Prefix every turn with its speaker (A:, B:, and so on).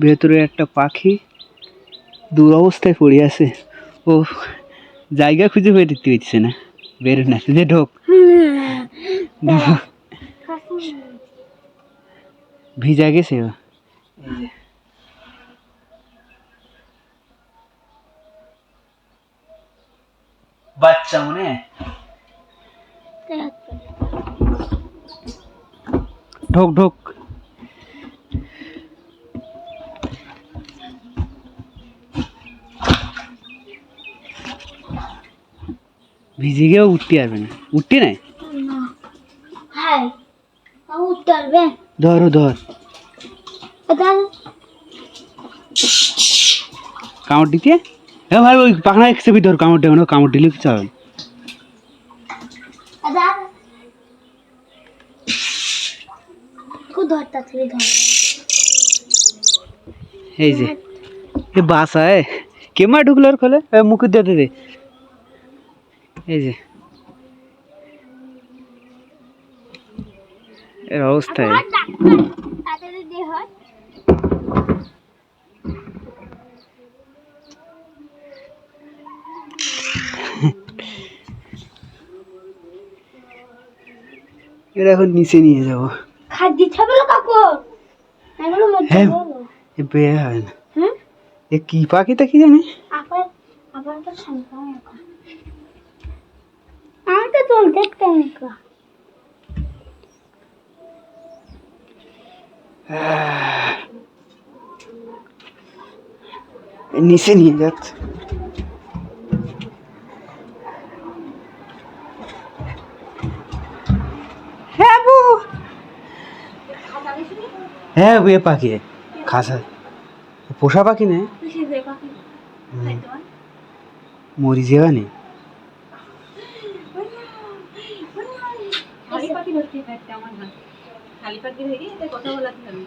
A: ভেতরে একটা পাখি দুরবস্থায় পড়ে আছে ও, জায়গা খুঁজে বের করতে পারছে না বের না, যে ঢোক। ভিজা গেছে ও। বাচ্চা মনে ঢোক ঢোক ভিজে গিয়েও উঠতে পারবে না। উঠতে নাই? ধরো ধর। কামড় দিতে? হ্যাঁ ভাই ওই পাখনা একসে ধর কামড় দেবে না কামড় দিলে কিছু হবে? এই যে এ বাসা এ কেমা ঢুকলো খোলে এ, মুখ দিতে দে। এই যে। এর অবস্থা এই।
B: তাড়াতাড়ি দে হয়
A: এরা এখন নিচে নিয়ে যাব। হ্যাঁ। এ বের হয় না। এ কি পাখি তা কি জানি?
B: আবার আবার তো সংখ্যা এখন আমি তো তোর দেখতাম না
A: এ নিচে নিয়ে যাচ্ছে হ্যাঁ বু হ্যাঁ পাখি খাসা পোষা পাখি না মরি যাওয়া নেই
C: খালি পাখি ধরতে থাকতে আমার হাত। খালি পাখি ধরে কথা বলাতে হবে।